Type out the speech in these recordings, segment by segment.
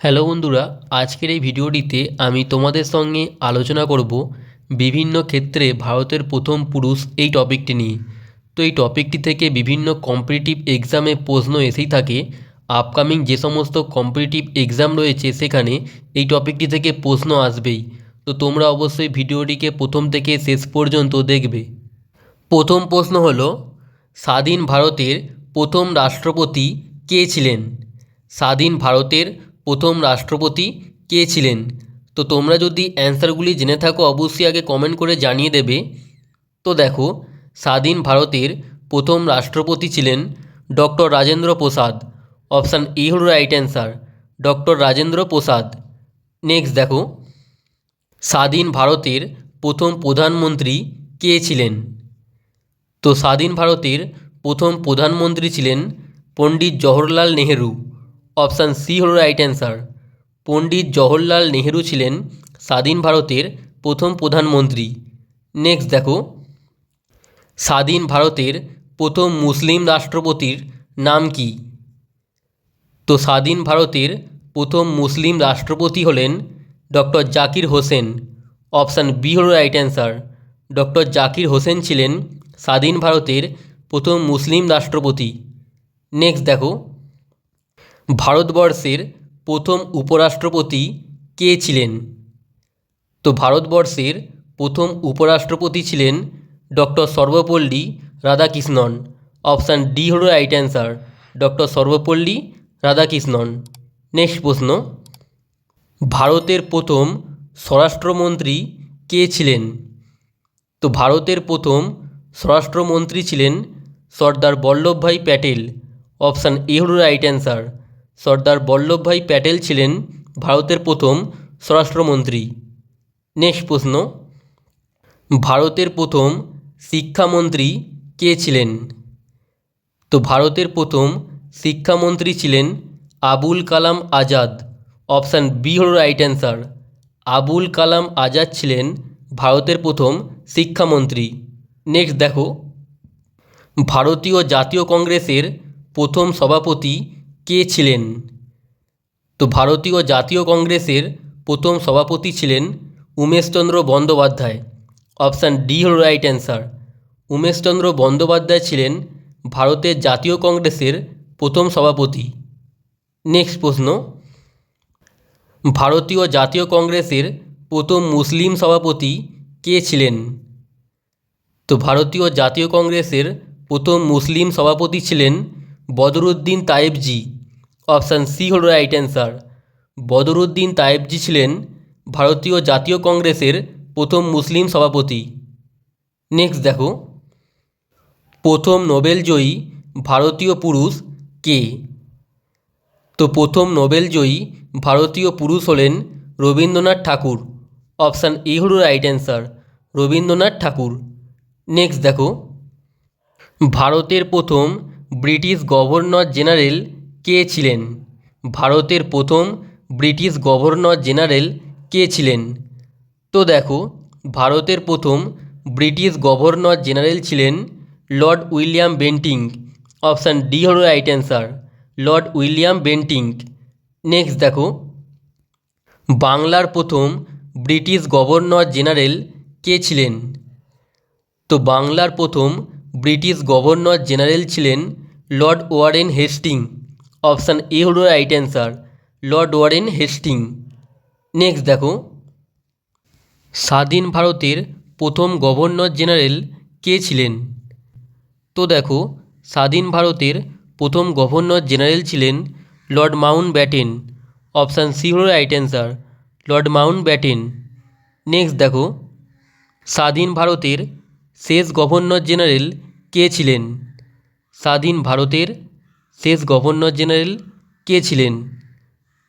Hello বন্ধুরা, আজকের এই ভিডিওটিতে আমি তোমাদের সঙ্গে আলোচনা করব বিভিন্ন ক্ষেত্রে ভারতের প্রথম পুরুষ এই টপিকটি নিয়ে। তো এই টপিকটি থেকে বিভিন্ন কম্পিটিটিভ এক্সামে প্রশ্ন এসেই থাকে। আপকামিং যে সমস্ত কম্পিটিটিভ এক্সাম রয়েছে সেখানে এই টপিকটি থেকে প্রশ্ন আসবেই। তো তোমরা অবশ্যই ভিডিওটিকে প্রথম থেকে শেষ পর্যন্ত দেখবে। প্রথম প্রশ্ন হলো, স্বাধীন ভারতের প্রথম রাষ্ট্রপতি কে ছিলেন? স্বাধীন ভারতের প্রথম রাষ্ট্রপতি কে ছিলেন? তো তোমরা যদি অ্যান্সারগুলি জেনে থাকো, অবশ্যই আগে কমেন্ট করে জানিয়ে দেবে। তো দেখো, স্বাধীন ভারতের প্রথম রাষ্ট্রপতি ছিলেন doctor Rajendra Prasad. Option A হল right answer doctor Rajendra Prasad. Next দেখো, স্বাধীন ভারতের প্রথম প্রধানমন্ত্রী কে ছিলেন? তো স্বাধীন ভারতের প্রথম প্রধানমন্ত্রী ছিলেন পণ্ডিত জওহরলাল নেহেরু। অপশান সি হল রাইট অ্যান্সার পণ্ডিত জওহরলাল নেহেরু ছিলেন স্বাধীন ভারতের প্রথম প্রধানমন্ত্রী। নেক্সট দেখো। স্বাধীন ভারতের প্রথম মুসলিম রাষ্ট্রপতির নাম কি? তো স্বাধীন ভারতের প্রথম মুসলিম রাষ্ট্রপতি হলেন doctor Zakir Hussain. Option B হল right answer doctor Zakir Hussain ছিলেন স্বাধীন ভারতের প্রথম মুসলিম রাষ্ট্রপতি। নেক্সট দেখো। ভারতবর্ষের প্রথম উপরাষ্ট্রপতি কে ছিলেন? তো ভারতবর্ষের প্রথম উপরাষ্ট্রপতি ছিলেন doctor Sarvepalli Radhakrishnan. Option D হল right answer doctor Sarvepalli Radhakrishnan. Next প্রশ্ন। ভারতের প্রথম স্বরাষ্ট্রমন্ত্রী কে ছিলেন? তো ভারতের প্রথম স্বরাষ্ট্রমন্ত্রী ছিলেন সর্দার বল্লভভাই প্যাটেল। অপশান এ হল রাইট অ্যান্সার সর্দার বল্লভভাই প্যাটেল ছিলেন ভারতের প্রথম স্বরাষ্ট্রমন্ত্রী। নেক্সট প্রশ্ন। ভারতের প্রথম শিক্ষামন্ত্রী কে ছিলেন? তো ভারতের প্রথম শিক্ষামন্ত্রী ছিলেন আবুল কালাম আজাদ। অপশান বি হল রাইট অ্যান্সার আবুল কালাম আজাদ ছিলেন ভারতের প্রথম শিক্ষামন্ত্রী। নেক্সট দেখো। ভারতীয় জাতীয় কংগ্রেসের প্রথম সভাপতি কে ছিলেন? তো ভারতীয় জাতীয় কংগ্রেসের প্রথম সভাপতি ছিলেন উমেশচন্দ্র বন্দ্যোপাধ্যায়। অপশান ডি হল রাইট অ্যান্সার। উমেশচন্দ্র বন্দ্যোপাধ্যায় ছিলেন ভারতের জাতীয় কংগ্রেসের প্রথম সভাপতি। নেক্সট প্রশ্ন। ভারতীয় জাতীয় কংগ্রেসের প্রথম মুসলিম সভাপতি কে ছিলেন? তো ভারতীয় জাতীয় কংগ্রেসের প্রথম মুসলিম সভাপতি ছিলেন বদরুদ্দিন তায়েবজি অপশান সি হল রাইট অ্যান্সার বদরুদ্দিন তায়েবজি ছিলেন ভারতীয় জাতীয় কংগ্রেসের প্রথম মুসলিম সভাপতি। নেক্সট দেখো। প্রথম নোবেলজয়ী ভারতীয় পুরুষ কে? তো প্রথম নোবেলজয়ী ভারতীয় পুরুষ হলেন রবীন্দ্রনাথ ঠাকুর। অপশান এ হল right answer Rabindranath Thakur. Next দেখো। ভারতের প্রথম ব্রিটিশ গভর্নর জেনারেল কে ছিলেন? ভারতের প্রথম ব্রিটিশ গভর্নর জেনারেল কে ছিলেন? তো দেখো, ভারতের প্রথম ব্রিটিশ গভর্নর জেনারেল ছিলেন lord William Bentinck. Option D হল right answer, lord William Bentinck. Next দেখো, বাংলার প্রথম ব্রিটিশ গভর্নর জেনারেল কে ছিলেন? তো বাংলার প্রথম ব্রিটিশ গভর্নর জেনারেল ছিলেন lord Warren Hastings. Option A হল right answer lord Warren Hastings next দেখো। স্বাধীন ভারতের প্রথম গভর্নর জেনারেল কে ছিলেন? তো দেখো, স্বাধীন ভারতের প্রথম গভর্নর জেনারেল ছিলেন lord Mountbatten option C হল right answer lord Mountbatten next দেখো। স্বাধীন ভারতের শেষ গভর্নর জেনারেল কে ছিলেন? স্বাধীন ভারতের শেষ গভর্নর জেনারেল কে ছিলেন?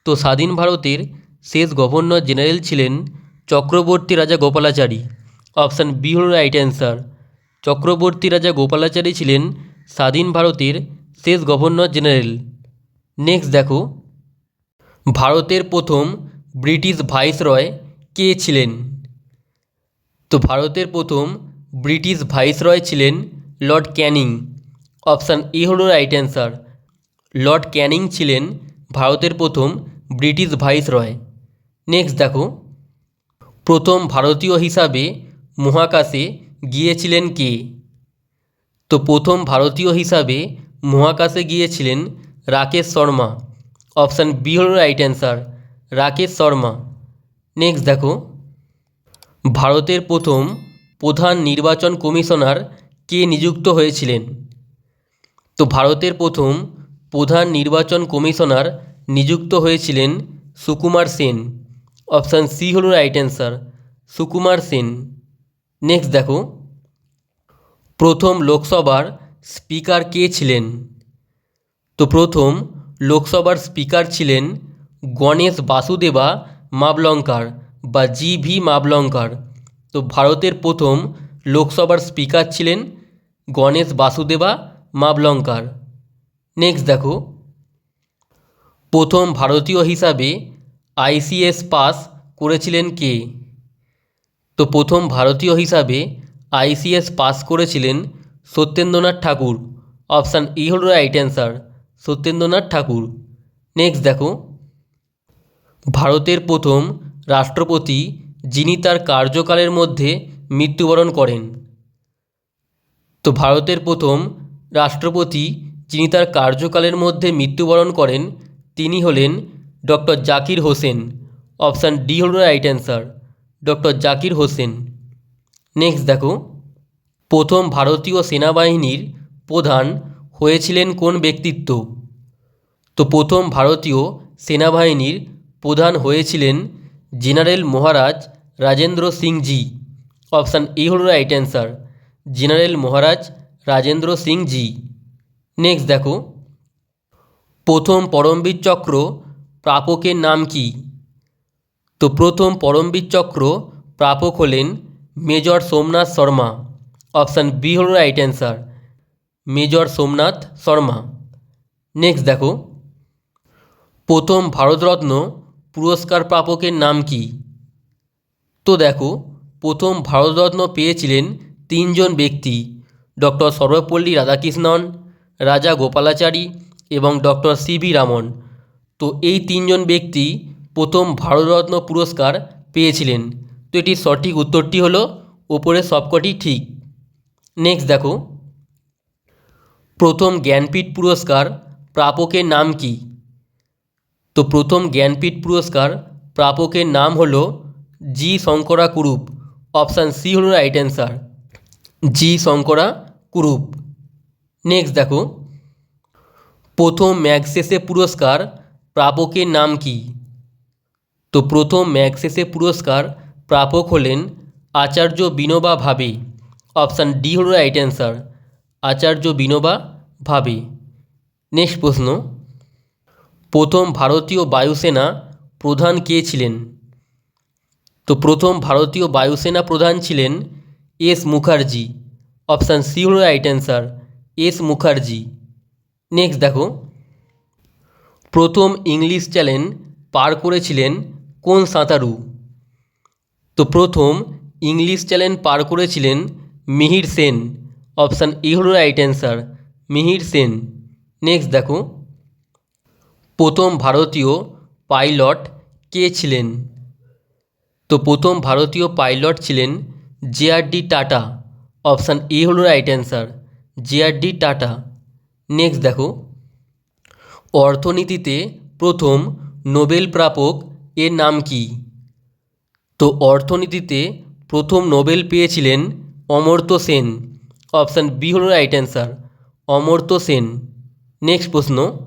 তো স্বাধীন ভারতের শেষ গভর্নর জেনারেল ছিলেন চক্রবর্তী রাজা গোপালাচারী। অপশান বি হল রাইট অ্যান্সার চক্রবর্তী রাজা গোপালাচারী ছিলেন স্বাধীন ভারতের শেষ গভর্নর জেনারেল। নেক্সট দেখো। ভারতের প্রথম ব্রিটিশ ভাইসরয় কে ছিলেন? তো ভারতের প্রথম ব্রিটিশ ভাইসরয় ছিলেন লর্ড ক্যানিং। অপশান এ হল রাইট অ্যান্সার লর্ড ক্যানিং ছিলেন ভারতের প্রথম ব্রিটিশ ভাইসরয়। নেক্সট দেখো। প্রথম ভারতীয় হিসাবে মহাকাশে গিয়েছিলেন কে? তো প্রথম ভারতীয় হিসাবে মহাকাশে গিয়েছিলেন রাকেশ শর্মা। অপশান বি হল right answer, Rakesh Sharma. Next দেখো। ভারতের প্রথম প্রধান নির্বাচন কমিশনার কে নিযুক্ত হয়েছিলেন? তো ভারতের প্রথম প্রধান নির্বাচন কমিশনার নিযুক্ত হয়েছিলেন সুকুমার সেন। অপশান সি হল right answer, Sukumar Sen. Next দেখো। প্রথম লোকসভার স্পিকার কে ছিলেন? তো প্রথম লোকসভার স্পিকার ছিলেন গণেশ বাসুদেবা মাবলঙ্কার বা জি ভি মাবলঙ্কার। তো ভারতের প্রথম লোকসভার স্পিকার ছিলেন গণেশ বাসুদেবা মাবলঙ্কার। নেক্সট দেখো। প্রথম ভারতীয় হিসাবে আইসিএস পাস করেছিলেন কে? তো প্রথম ভারতীয় হিসাবে আইসিএস পাস করেছিলেন সত্যেন্দ্রনাথ ঠাকুর। অপশান ই হল right answer Satyendranath Thakur. Next দেখো। ভারতের প্রথম রাষ্ট্রপতি যিনি তার কার্যকালের মধ্যে মৃত্যুবরণ করেন। তো ভারতের প্রথম রাষ্ট্রপতি যিনি তার কার্যকালের মধ্যে মৃত্যুবরণ করেন, তিনি হলেন doctor Zakir Hussain. Option D হল right answer doctor Zakir Hussain. Next দেখো। প্রথম ভারতীয় সেনাবাহিনীর প্রধান হয়েছিলেন কোন ব্যক্তিত্ব? তো প্রথম ভারতীয় সেনাবাহিনীর প্রধান হয়েছিলেন general Maharaj Rajendra Sinhji option A হল right answer, general Maharaj Rajendra Sinhji next দেখো। প্রথম পরমবীর চক্র প্রাপকের নাম কি? তো প্রথম পরমবীর চক্র প্রাপক হলেন major Somnath Sharma. Option B হল right answer major Somnath Sharma. Next দেখো। প্রথম ভারতরত্ন পুরস্কার প্রাপকের নাম কি? তো দেখো, প্রথম ভারতরত্ন পেয়েছিলেন তিনজন ব্যক্তি, ডক্টর সর্বপল্লী রাধাকৃষ্ণন রাজা গোপালাচারী এবং ডক্টর সি ভি রামন। তো এই তিনজন ব্যক্তি প্রথম ভারতরত্ন পুরস্কার পেয়েছিলেন। তো এটির সঠিক উত্তরটি হলো ওপরে সবকটি ঠিক। নেক্সট দেখো। প্রথম জ্ঞানপীঠ পুরস্কার প্রাপকের নাম কি? তো প্রথম জ্ঞানপীঠ পুরস্কার প্রাপকের নাম হলো G Sankara Kurup option C হল right answer G Sankara Kurup next দেখো। প্রথম ম্যাগসেসে পুরস্কার প্রাপকের নাম কি? তো প্রথম ম্যাগসেসে পুরস্কার প্রাপক হলেন আচার্য বিনোবা ভাবে। অপশান ডি হল right answer Acharya Vinoba Bhave. Next প্রশ্ন। প্রথম ভারতীয় বায়ুসেনা প্রধান কে ছিলেন? তো প্রথম ভারতীয় বায়ুসেনা প্রধান ছিলেন এস মুখার্জি। অপশান সি হল right answer S Mukherjee. Next দেখো। প্রথম ইংলিশ চ্যানেল পার করেছিলেন কোন সাঁতারু? তো প্রথম ইংলিশ চ্যানেল পার করেছিলেন মিহির সেন। অপশান এ হল right answer Mihir Sen. Next দেখো। প্রথম ভারতীয় পাইলট কে ছিলেন? তো প্রথম ভারতীয় পাইলট ছিলেন জেআরডি টাটা। অপশান এ হল right answer JRD, Tata. Next দেখো। অর্থনীতিতে প্রথম নোবেল প্রাপক এর নাম কি? তো অর্থনীতিতে প্রথম নোবেল পেয়েছিলেন অমর্ত্য সেন। অপশান বি হল right answer Amartya Sen. Next প্রশ্ন।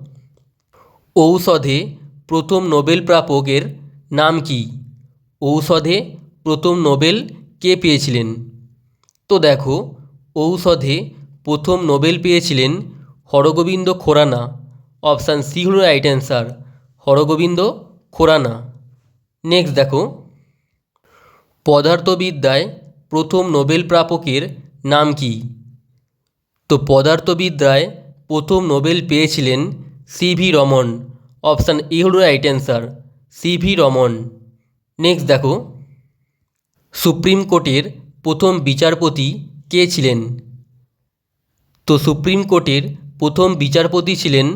ঔষধে প্রথম নোবেল প্রাপকের নাম কি? ঔষধে প্রথম নোবেল কে পেয়েছিলেন? তো দেখো, ঔষধে প্রথম নোবেল পেয়েছিলেন হরগোবিন্দ খোরানা। অপশান সি হল right answer, Hargobind Khorana. Next দেখো। পদার্থবিদ্যায় প্রথম নোবেল প্রাপকের নাম কি? তো পদার্থবিদ্যায় প্রথম নোবেল পেয়েছিলেন C V Raman. Option A হল right answer, C V Raman. Next দেখো। সুপ্রিম কোর্টের প্রথম বিচারপতি কে ছিলেন? তো সুপ্রিম কোর্টের প্রথম বিচারপতি ছিলেন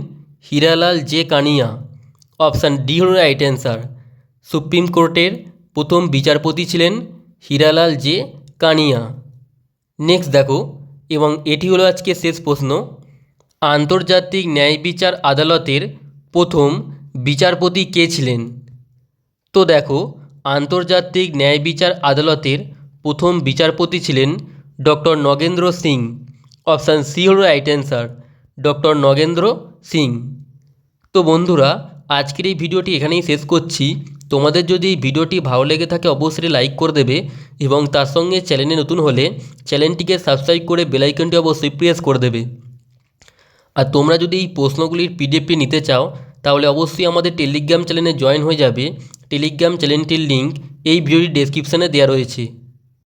Hiralal J Kania. Option D হল রাইট অ্যান্সার। সুপ্রিম কোর্টের প্রথম বিচারপতি ছিলেন হীরালাল জে কানিয়া। নেক্সট দেখো, এবং এটি হলো আজকে শেষ প্রশ্ন। আন্তর্জাতিক ন্যায় বিচার আদালতের প্রথম বিচারপতি কে ছিলেন? তো দেখো, আন্তর্জাতিক ন্যায় বিচার আদালতের প্রথম বিচারপতি ছিলেন doctor Nagendra Singh. Option C হল right answer doctor Nagendra Singh. তো বন্ধুরা, আজকের এই ভিডিওটি এখানেই শেষ করছি। তোমাদের যদি এই ভিডিওটি ভালো লেগে থাকে অবশ্যই লাইক করে দেবে এবং তার সঙ্গে চ্যানেলে নতুন হলে চ্যানেলটিকে সাবস্ক্রাইব করে বেলাইকনটি অবশ্যই প্রেস করে দেবে। আর তোমরা যদি এই প্রশ্নগুলির পিডিএফটি নিতে চাও, তাহলে অবশ্যই আমাদের টেলিগ্রাম চ্যানেলে জয়েন হয়ে যাবে। টেলিগ্রাম চ্যানেলটির লিঙ্ক এই ভিডিওর ডেসক্রিপশানে দেওয়া রয়েছে।